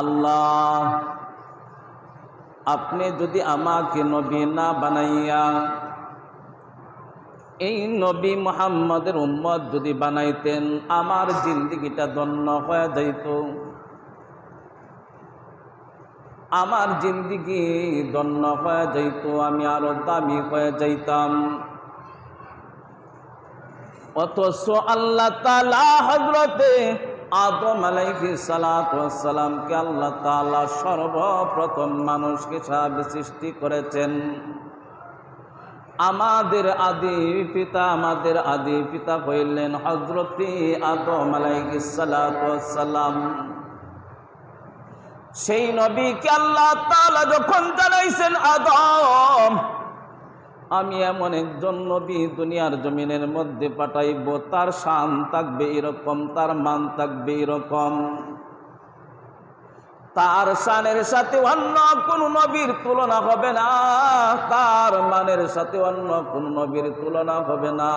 আল্লাহ, আপনি যদি আমাকে নবী না বানাইয়া, এই নবী মোহাম্মদের উম্মত যদি বানাইতেন, আমার জিন্দিগিটা ধন্য হয়ে যাইত। আমার জিন্দিগি ধন্য হয়ে যাইত, আমি আরও দামি হয়ে যাইতাম। অথচ আল্লাহ তালা হজরতে আদম আলাইহি সালাতামকে আল্লাহ তালা সর্বপ্রথম মানুষকে হিসাবে সৃষ্টি করেছেন। আমাদের আদি পিতা, আমাদের আদি পিতা হইলেন হজরতে আদম আলাইহি সালাতাম সেই নবীকে আল্লাহ তালা যখন জানাইছেন, আদম আমি এমন একজন নবী দুনিয়ার জমিনের মধ্যে পাঠাইব, তার শান থাকবে এরকম, তার মান থাকবে এরকম। তার শানের সাথে অন্য কোন নবীর তুলনা হবে না, তার মানের সাথে অন্য কোন নবীর তুলনা হবে না।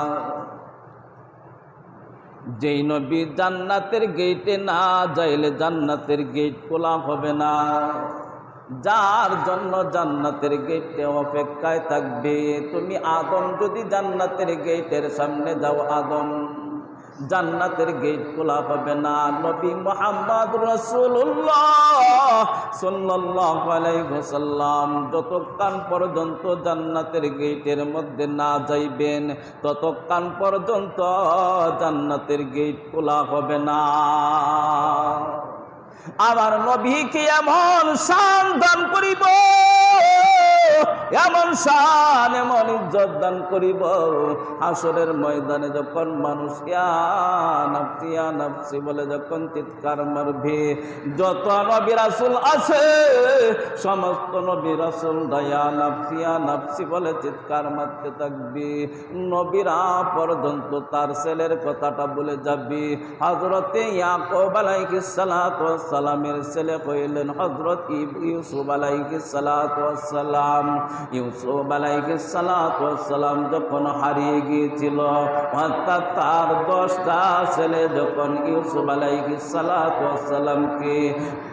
যেই নবী জান্নাতের গেটে না যাইলে জান্নাতের গেট খোলা হবে না। যার জন্য জান্নাতের গেটে অপেক্ষায় থাকবে। তুমি আদম, যদি জান্নাতের গেটের সামনে যাও আদম, জান্নাতের গেট খোলা হবে না। নবী মোহাম্মদ রসুল্লাহ যতক্ষণ পর্যন্ত জান্নাতের গেটের মধ্যে না যাইবেন, ততক্ষণ পর্যন্ত জান্নাতের গেট খোলা হবে না। আমার নবীকে এমন সান দান করিব এমন শান, এমন ইজ্জত দান করিব। হাসরের ময়দানে যখন মানুষ নাফসি বলে যখন চিৎকার মারবে, যত নবী আছে, সমস্ত নবী দয়া নাফসিয়া নাফসি বলে চিৎকার মারতে থাকবে। নবীরা পর্যন্ত তার ছেলের কথাটা বলে যাবে। হজরতে সালাতু সালামের ছেলে হইলেন হজরত ইউসুফ আলাইহিস সালাতু সালাম। ইউসুফ আলাইকে সালাম যখন হারিয়ে গিয়েছিল অর্থাৎ তার দশটা ছেলে যখন ইউসুফ আলাইকে সালাতামকে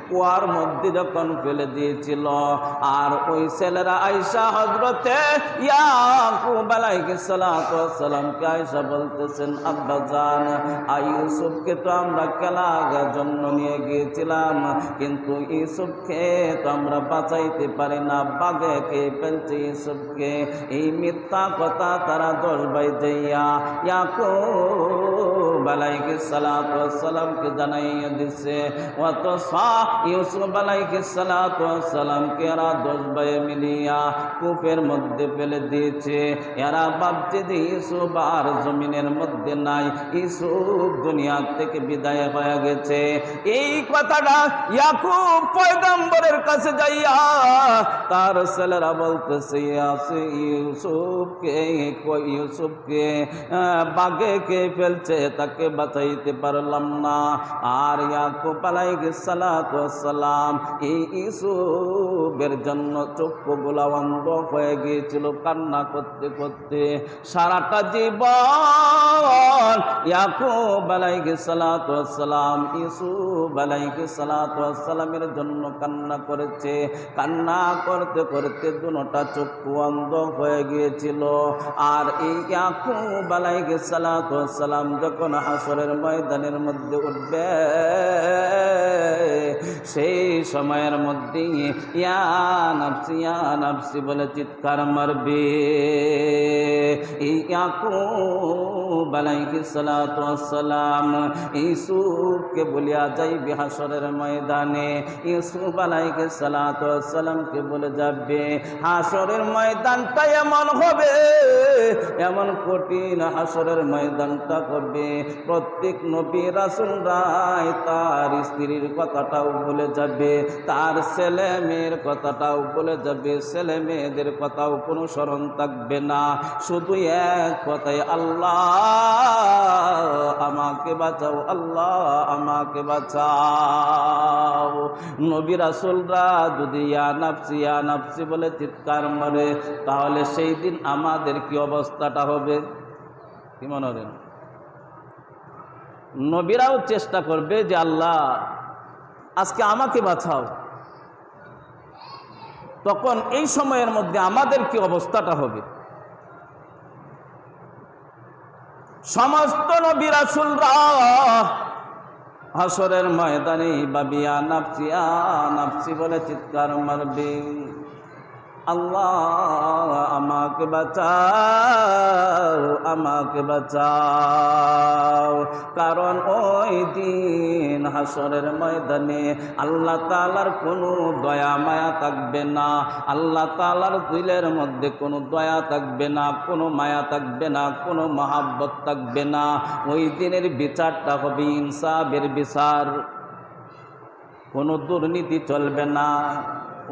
কুয়ার মধ্যে যখন ফেলে দিয়েছিল, আর ওই ছেলেরা আয়সা হজরতে ইয়াকুব আলাইহিস সালাতু সালামকে আয়সা বলতেছেন, আব্বা জান আই ইউসুফকে তো আমরা খেলার জন্য নিয়ে গিয়েছিলাম, কিন্তু ইউসুফকে তো আমরা বাঁচাইতে পারি না। বাগে কে ফেলছে ইউসুফকে? এই মিথ্যা কথা তারা দশ ভাই যাইয়া ইয়াকুব আলাইহিস সালাতু সালামকে জানাইয়া দিছে অত সা ইউসুফ আলাইহিস সালাতু সালামকে এরা দশ ভাই মিলিয়া কূপের মধ্যে ফেলে দিয়েছে এরা ভাবছে যে ইউসুফ আর জমিনের মধ্যে নাই ইউসুফ দুনিয়া থেকে বিদায় হয়ে গেছে এই কথাটা ইয়াকুব পয়গম্বরের কাছে যাইয়া তার ছেলেরা বলতেছে আছে ইউসুফকে কই ইউসুফকে আহ, বাঘে কে ফেলছে? তাকে বাঁচাইতে পারলাম না। আর ইয়াকুব পালাই সালাতু সালাম এই ইউসুফের জন্য চক্ষুগুলা অন্ধ হয়ে গিয়েছিল কান্না করতে করতে। সারাটা জীবন ইয়াকুব আলাইহিস সালাতু সালাম ইউসুফ আলাইকে সালাতামের জন্য কান্না করেছে। কান্না করতে করতে দুটা চক্ষু অন্ধ হয়ে গিয়েছিল। আর এই ইয়াকুব আলাইকে সালাতাম যখন হাসরের ময়দানের মধ্যে উঠবে সেই সময়ের মধ্যে, ইয়া নাফসি বলে চিৎকার মারবে। ইয়াকুব আলাইহিস সালাতু সালাম ইউসুফকে বলিয়া যাইবে হাসরের ময়দানে। ইউসুফ আলাইহিস সালাতু সালামকে বলে যাবে হাসরের ময়দানটা এমন হবে, এমন কঠিন হাসরের ময়দানটা করবে। প্রত্যেক নবী রাসুল রায় তার স্ত্রীর কথাটাও বলে যাবে। তার ছেলে মেয়ের কথাটাও বলে যাবে, ছেলে মেয়েদের কথাও কোনো স্মরণ থাকবে না। শুধু এক কথায়, আল্লাহ আমাকে বাঁচাও, আল্লাহ আমাকে বাঁচাও। নবী রাসুলরা যদি ইয়া নাফসি বলে চিৎকার মরে, তাহলে সেই দিন আমাদের কি অবস্থাটা হবে? কি মনে হয় নবীরাও চেষ্টা করবে যে আল্লাহ আজকে আমাকে বাঁচাও। তখন এই সময়ের মধ্যে আমাদের কি অবস্থাটা হবে? সমস্ত নবী রাসুলরা হাসরের ময়দানে বাবিয়া নাপসি আ নাপসি বলে চিৎকার মারবে। আল্লাহ আমাকে বাঁচাও আমাকে বাঁচাও। কারণ ওই দিন হাসরের ময়দানে আল্লাহ তালার কোনো দয়া, মায়া থাকবে না। আল্লাহ তালার দিলের মধ্যে কোনো দয়া থাকবে না, কোনো মায়া থাকবে না, কোনো মহাব্বত থাকবে না। ওই দিনের বিচারটা হবে ইনসাফের বিচার। কোনো দুর্নীতি চলবে না।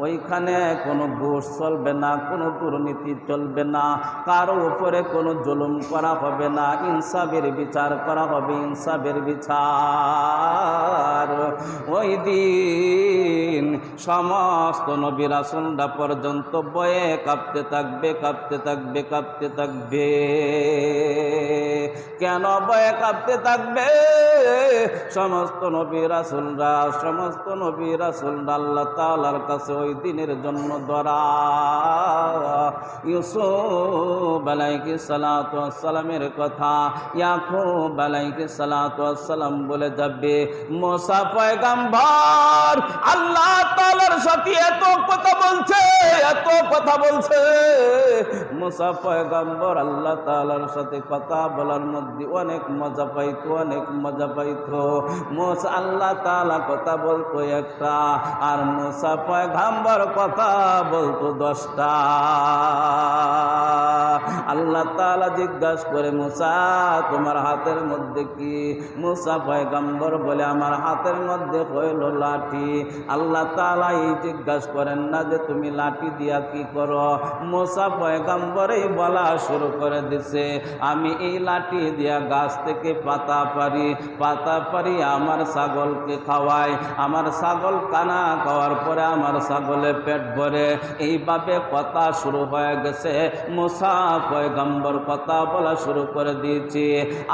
ওইখানে কোনো ঘুষ চলবে না, কোনো দুর্নীতি চলবে না, কারও উপরে কোনো জুলুম করা হবে না, ইনসাফের বিচার করা হবে, ইনসাফের বিচার। ওই দিন সমস্ত নবীরা সন্ধ্যা পর্যন্ত বয়ে কাঁপতে থাকবে কাঁপতে থাকবে কাঁপতে থাকবে। কেন বয়ে কাঁপতে থাকবে? সমস্ত নবী রাসুলরা, সমস্ত নবী রাসুলরা আল্লাহ তালার কাছে দিনের জন্য ধরা ইউসুফ আলাইকি সালামের কথা, ইয়াকুব আলাইকি সালাম বলে যাবে, মোসা পয়গাম্বর, আল্লাহ তালার সাথে এত কথা বলছে, এত কথা বলছে। মোসা পয়গাম্বর আল্লাহ তালার সাথে কথা বলার মধ্যে অনেক মজা পাইতো, অনেক মজা পাইতো। মোস, আল্লাহ তালা কথা বলতো একটা, আর মোসা পয়গাম্বর কথা বলতো দশটা। আল্লাহ তালা জিজ্ঞাসা করে, মুসা, তোমার হাতের মধ্যে কি? মুসা পয়গাম্বর বলে, আমার হাতের মধ্যে হইল লাঠি। আল্লাহ তালা এই জিজ্ঞাসা করেন, না যে তুমি লাঠি দিয়া কি করো? মুসা পয়গাম্বরেই বলা শুরু করে দিছে, আমি এই লাঠি দিয়া গাছ থেকে পাতা পারি পাতা পারি আমার ছাগলকে খাওয়াই। আমার ছাগল কানা খাওয়ার পরে আমার ছাগলে পেট ভরে এইভাবে কথা শুরু হয়ে গেছে। মুসা পয়গম্বর কথা বলা শুরু করে দিয়েছি।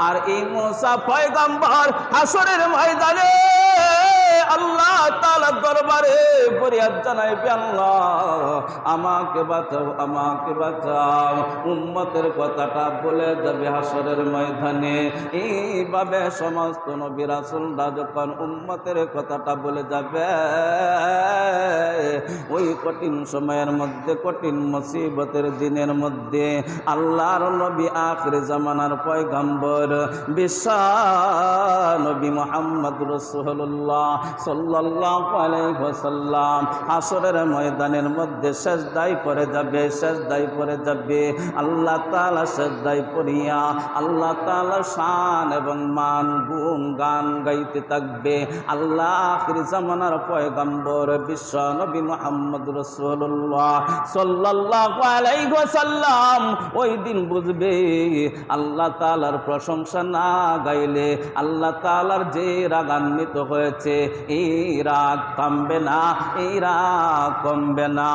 আর এই মুসা পয়গম্বর হাসরের ময়দানে দরবারে ফরিয়াদ জানাইবে আল্লাহ, আমাকে বাঁচাও আমাকে বাঁচাও। উম্মতের কথাটা বলে যাবে হাসরের ময়দানে। এইভাবে সমস্ত নবী রাসুলরা যখন উম্মতের কথাটা বলে যাবে, ওই কঠিন সময়ের মধ্যে, কঠিন মুসিবতের দিনের মধ্যে আল্লাহর নবী আখরে জামানার পয়গম্বর, বিশ্ব নবী মোহাম্মদ রসুল্লাহ আলাইহি ওয়াসাল্লাম। হাসরের ময়দানের মধ্যে সেজদাই পড়ে যাবে, সেজদাই পড়ে যাবে। আল্লাহ তাআলা সেজদাই পড়িয়া আল্লাহ তাআলা শান এবং মান, গুণ, গান গাইতে থাকবে। আল্লাহ আখির জামানার পয়গম্বর বিশ্ব নবী মোহাম্মদ রসুল্লাহ আলাইহি ওই দিন বুঝবে আল্লাহ তাআলার প্রশংসা না গাইলে আল্লাহ তাআলার যে রাগান্বিত হয়েছে, এই রাগ কমবে না এই কমবে না।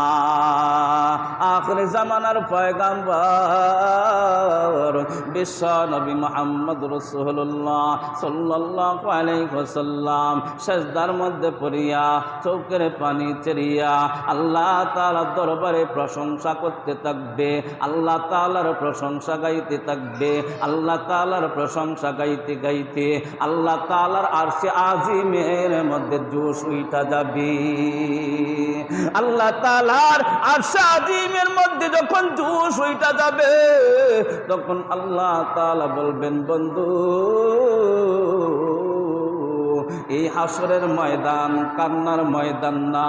আখরে জামানার পয়গাম্বর বিশ্ব নবী মোহাম্মদ রসুল্লাহ সাল্লাল্লাহু আলাইহি ওয়াসাল্লাম সেজদার মধ্যে পড়িয়া চৌকের পানি চেরিয়া আল্লাহ তাআলার দরবারে প্রশংসা করতে থাকবে, আল্লাহ তাআলার প্রশংসা গাইতে থাকবে, আল্লাহ তাআলার প্রশংসা গাইতে গাইতে, আল্লাহ তালার তাআলার আরশে আজিমের মধ্যে জোশ উইটা যাবে। আল্লাহ তালার আর সাদিমের মধ্যে যখন জুস উইটা যাবে, তখন আল্লাহ তালা বলবেন, বন্ধু এই হাসরের ময়দান, কান্নার ময়দান না।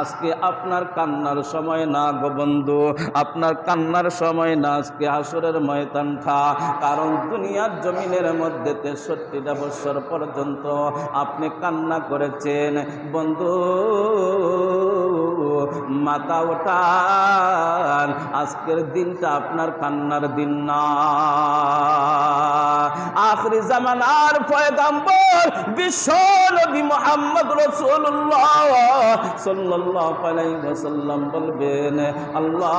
আজকে আপনার কান্নার সময় না গো বন্ধু। আপনার কান্নার সময় না আজকে হাসরের ময়দানটা। কারণ দুনিয়ার জমিনের মধ্যে তেষট্টিটা বছর পর্যন্ত আপনি কান্না করেছেন। বন্ধু, মাথা ওঠান। আজকের দিনটা আপনার কান্নার দিন না। আখরি জামানার পয়গাম্বর বিশ্ব নবী মোহাম্মদ রসুল্লাহ ওয়াসাল্লাম বলবেন, আল্লাহ,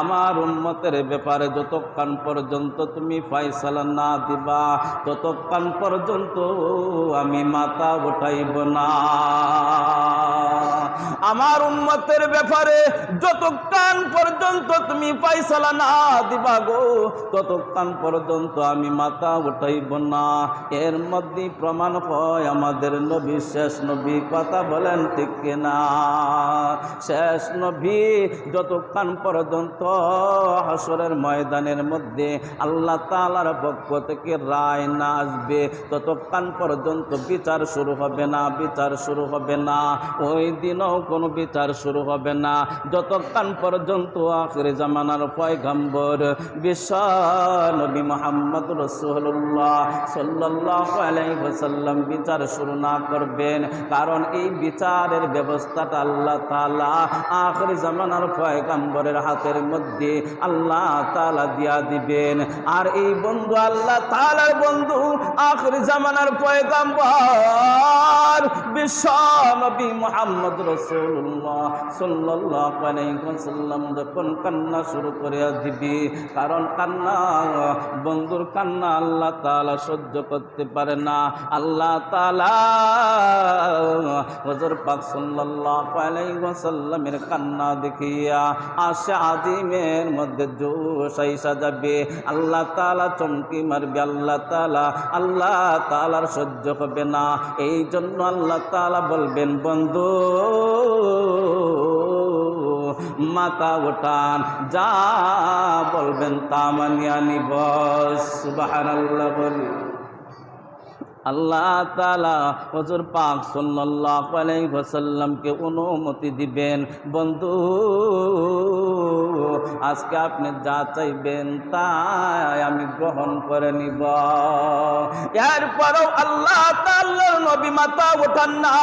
আমার উম্মতের ব্যাপারে যতক্ষণ পর্যন্ত তুমি ফয়সালা না দিবা, ততক্ষণ পর্যন্ত আমি মাথা উঠাইব না। আমার উম্মতের ব্যাপারে যতক্ষণ পর্যন্ত তুমি ফয়সালা না দিবা গো, ততক্ষণ পর্যন্ত আমি মাথা উঠাইব না। এর মধ্যে প্রমাণ হয় আমাদের নবী, শেষ নবী কথা বলেন ঠিক কিনা? শেষ নবী যতক্ষণ পর্যন্ত হাসরের ময়দানের মধ্যে আল্লাহ তালার পক্ষ থেকে রায় না আসবে, ততক্ষণ পর্যন্ত বিচার শুরু হবে না, বিচার শুরু হবে না। ওই দিনও কোনো বিচার শুরু হবে না। যতক্ষণ পর্যন্ত আখরে জামানার পয়গম্বর বিশ্ব নবী মোহাম্মদ রসুল্লাহ সাল্লাহ বিচার শুরু না করবেন, কারণ এই বিচারের ব্যবস্থাটা আল্লাহ তালা আখরি জামানার পয়গম্বরের হাতের মধ্যে আল্লাহ তালা দিয়া দিবেন। আর এই বন্ধু আল্লাহ তালার বন্ধু আখরি জামানার পয়গম্বর বিশ্ব নবী মোহাম্মদ রসুল্লাহ সাল্লাহ আলাইসাল্লাম যখন কান্না শুরু করে দিবি, কারণ কান্না, বন্ধুর কান্না আল্লাহ তালা সহ্য করতে পারে না। আল্লাহ তালা হজর পাক সাল্লাল্লাহু আলাইহি ওয়াসাল্লামের কান্না দেখিয়া আশা আদিমের মধ্যে জোশ আইসা যাবে। আল্লাহ তাআলা চমকি মারবে, আল্লাহ তাআলা, আল্লাহ তাআলার সহ্য হবে না। এই জন্য আল্লাহ তাআলা বলবেন, বন্ধু মাথা ওঠান যা বলবেন তা মানিয়া নিব। সুবহানাল্লাহ বলি। আল্লাহ তালা হজুর পাক সাল্লাহ আলাইসাল্লামকে অনুমতি দিবেন। বন্ধু আজকে আপনি যা চাইবেন তাই আমি গ্রহণ করে নিব। এরপরও আল্লাহ নবী মাথা ওঠান না।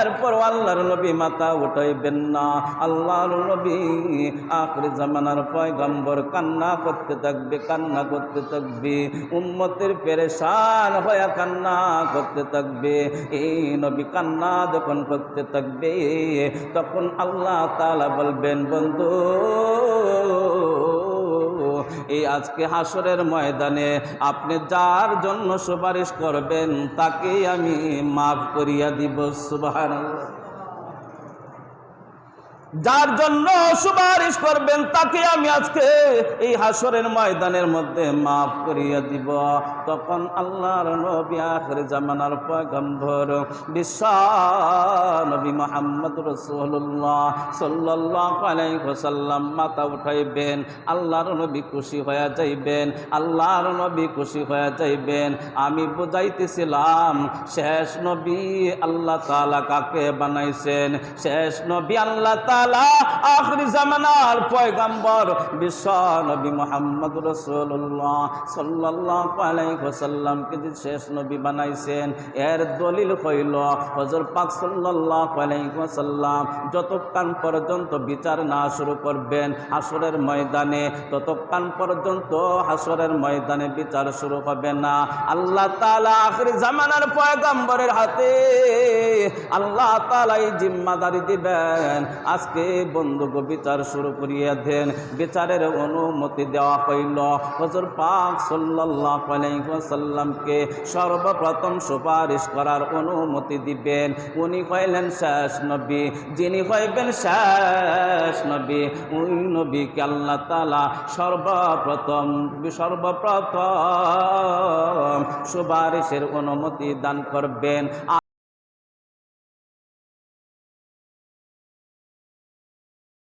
এরপর আল্লাহর নবী মাথা উঠাইবেন না। আল্লাহর নবী আখরি জামানার পয়গম্বর কান্না করতে থাকবে, কান্না করতে থাকবে। উম্মতের পেরেশান হয়ে কান্না করতে থাকবে। এই নবী কান্না যখন করতে থাকবে, তখন আল্লাহ তালা বলবেন, বন্ধু এই আজকে হাসরের ময়দানে আপনি যার জন্য সুপারিশ করবেন তাকেই আমি মাফ করিয়া দিব, সুবহানাল্লাহ। যার জন্য সুপারিশ করবেন, তাকে আমি আজকে এই হাসরের ময়দানের মধ্যে মাফ করিয়া দিব। তখন আল্লাহর নবী আখরে জামানার পয়গম্বর বিশ্ব নবী মোহাম্মদ রসুল্লাহ সাল্লাহ মাথা উঠাইবেন, আল্লাহর নবী খুশি হয়ে যাইবেন, আল্লাহর নবী খুশি হয়ে যাইবেন। আমি বুঝাইতেছিলাম, শেষ নবী আল্লাহ তালা কাকে বানাইছেন? শেষ নবী আল্লাহ তালা আখরি জামানার মোহাম্মদ রসুল্লাহ সাল্লাহ শেষ নবী বানাইছেন, এর দলিল হইল হজর পাক সাল্লাহ যতক্ষণ পর্যন্ত বিচার না শুরু করবেন হাসরের ময়দানে, ততক্ষণ পর্যন্ত হাসরের ময়দানে বিচার শুরু হবে না। আল্লাহ তালা আখরি জামানার পয়গাম্বরের হাতে আল্লাহ তালাই জিম্মাদারি দিবেন। আজকে বন্ধুকে বিচার শুরু করিয়া দেন। বিচারের অনুমতি দেওয়া হইল। হজর পাক সাল্লাহ সর্বপ্রথম সুপারিশ করার অনুমতি দিবেন। উনি হইলেন শেষ নবী। যিনি হইবেন শেষ নবী, ওই নবীকে আল্লাহ তালা সর্বপ্রথম সর্বপ্রথম সুপারিশের অনুমতি দান করবেন।